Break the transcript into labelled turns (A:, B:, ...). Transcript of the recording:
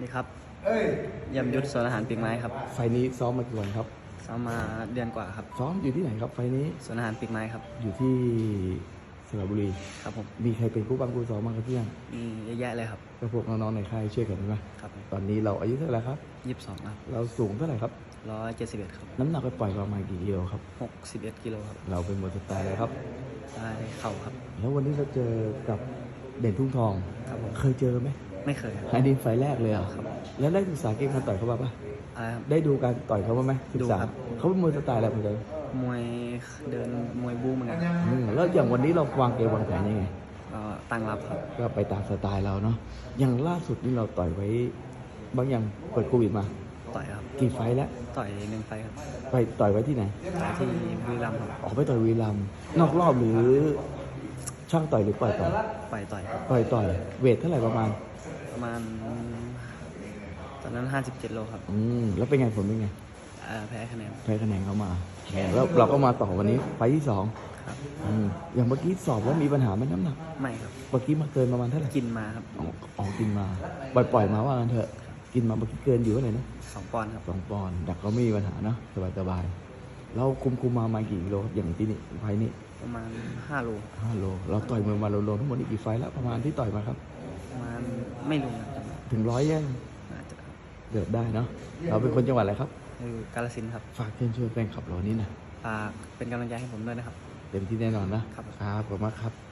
A: นี่ครับยำยุทธสวนอาหารปีกไม้ครับ
B: ไฟล์นี้ซ้อมมากี่วันครับ
A: ซ้อมมาเดือนกว่าครับ
B: ซ้อมอยู่ที่ไหนครับไฟล์นี้
A: สวนอาหารปีกไม้ครับ
B: อยู่ที่สระบุรี
A: ครับผม
B: มีใครเป็นผู้บังผู้ซ้อมบ้างครับเพื่อน
A: มีเยอะแยะเลยครับ
B: ก็พวกน้องๆในค่ายช่วยกันใช่ไหม
A: ครับ
B: ตอนนี้เราอายุเท่าไหร่ครับ
A: ยี่สิบสองครับ
B: เราสูงเท่าไหร่ครับ
A: ร้อยเจ็ดสิบเอ็ดครับ
B: น้ำหนักไปปล่อยประมาณกี่กิโลครับ
A: หกสิบเอ็ดกิโลครับ
B: เราเป็นมวยสไตล์อะไรครับ
A: ได้เข่าครับ
B: แล้ววันนี้เราเจอกับเด่นทุ่งทอง
A: ครับผม
B: เคยเจอไหม
A: ไม่เคยครับ
B: อันนี้ไฟล์แรกเลยเหรอะ
A: ครับ
B: แล้วได้ศึกษาเกมการต่อยเขาบ้างปะ
A: อะไรครับ
B: ได้ดูการต่อยเขาบ้างไหมศึกษา
A: ดูครับ
B: เขาเป็นมวยสไตล์อะไรเหมือนกัน
A: มวยเดินมวยบู๊เหมือนกัน
B: อืมแล้วอย่างวันนี้เราวางเกมวางแผนยังไง
A: ก็ตั้งรับครับ
B: ก็ไปตามสไตล์เราเนาะ อย่างล่าสุดนี่เราต่อยไว้ บางอย่างเปิดโควิดมา
A: ต่อยครับ
B: กี่ไฟท์แล้ว
A: ต่อยหนึ่งไฟครับ
B: ไปต่อยไว้ที่ไหน
A: ต่อยที่บุรีรัมย์ครับ
B: ออกไปต่อยวีรัมย์นอกรอบหรือ ช่างต่อยหรือปล่อยต่อย
A: ปล่อยต่อยครับ
B: ปล่อยต่อย เวทเท่าไหร่ประมาณ
A: ประมาณ ตอนนั้นห้าสิบเจ็ดโลครับ
B: อืมแล้วเป็นไงผลเป็นไง
A: เอ่อแพ้คะแนน
B: แพ้คะแนนเข้ามา แล้วเราก็มาต่อวันนี้ไฟท์ที่สอง
A: ครับ
B: อืมอย่างเมื่อกี้สอบว่ามีปัญหาไหมน้ำหนัก
A: ไม่ครับ
B: เมื่อกี้มาเกินประมาณเท่าไหร่
A: กินมาครับ
B: ออกออกกินมา ปล่อยปล่อยมาว่างั้นเถอะ กินมาเมื่อกี้เกินอยู่เท่าไหร่นะ
A: สองปอนด์ครับ
B: สองปอนด์ดักก็ไม่มีปัญหาเนอะสบายสบายๆ เราคุมคุมมาประมาณกี่กิโลครับอย่างที่นี่ไฟล์นี้
A: ประมาณห้าโล
B: ห้าโล เราต่อยมวยมารวมๆทั้งหมดนี่กี่ไฟล์แล้วประมาณที่ต่อยมาครับ
A: ประมาณไม่รู้นะ
B: ถึงร้อยยัง
A: น่าจะ
B: เดือบได้เนาะเราเป็นคนจังหวัดอะไรครับ
A: คือกาลสินธุ์ครับ
B: ฝากเชิญชวนแฟนคลับเรานี่นะ
A: ฝากเป็นกำลังใจให้ผมด้วยนะครับ
B: เต็มที่แน่นอนนะครับ ครับขอบคุณมากครับ